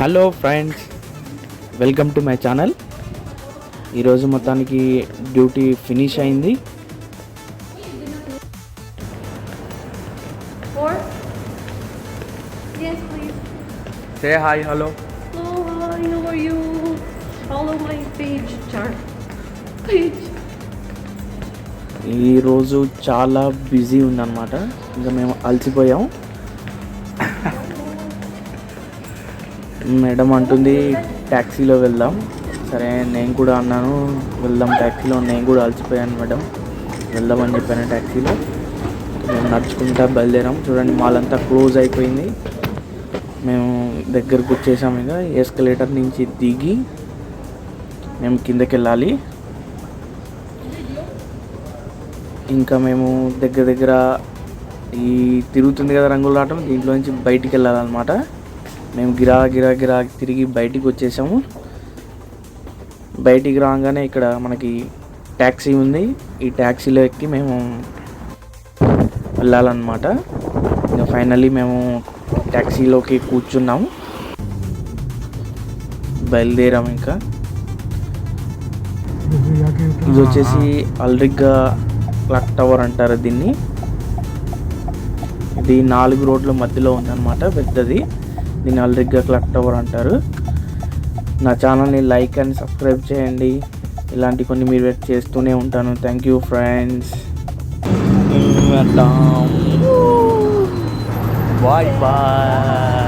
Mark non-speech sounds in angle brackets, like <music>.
Hello friends welcome to my channel ఈరోజు మొత్తానికి duty finish అయింది Four? Yes, please. Say hi hello Oh, hi, how are you? Follow my page, chart. Page. ఈరోజు చాలా busy ఉందన్నమాట ఇంకా మేము అలసిపోయాం <laughs> madam అంటుంది ట్యాక్సీలో వెళ్దాం. సరే నేను కూడా అన్నాను వెళ్దాం ట్యాక్సీలో నేను కూడా అలసిపోయాను మేడం వెళ్దామని చెప్పాను ట్యాక్సీలో మేము నడుచుకుంటా బయలుదేరాం. చూడండి మాల్ అంతా క్లోజ్ అయిపోయింది. మేము దగ్గరకు వచ్చేసాం ఇక ఎస్కలేటర్ నుంచి దిగి మేము కిందకి వెళ్ళాలి ఇంకా మేము దగ్గర దగ్గర ఈ తిరుగుతుంది కదా రంగులు ఆటం దీంట్లో నుంచి బయటికి వెళ్ళాలన్నమాట. మేము గిరా గిరా గిరా తిరిగి బయటికి వచ్చేసాము. బయటికి రాగానే ఇక్కడ మనకి ట్యాక్సీ ఉంది. ఈ ట్యాక్సీలో ఎక్కి మేము వెళ్ళాలన్నమాట. ఇంకా ఫైనల్లీ మేము ట్యాక్సీలోకి కూర్చున్నాము. బయలుదేరాము ఇంకా. ఇది వచ్చేసి అల్రిగ్గా క్లాక్ టవర్ అంటారు దీన్ని. ఇది నాలుగు రోడ్ల మధ్యలో ఉందన్నమాట పెద్దది. దీన్ని అల్రిగ్గా క్లాక్ టవర్ అంటారు. నా ఛానల్ని లైక్ అండ్ సబ్స్క్రైబ్ చేయండి. ఇలాంటి కొన్ని మీరు చేస్తూనే ఉంటాను. Thank you friends bye bye bye bye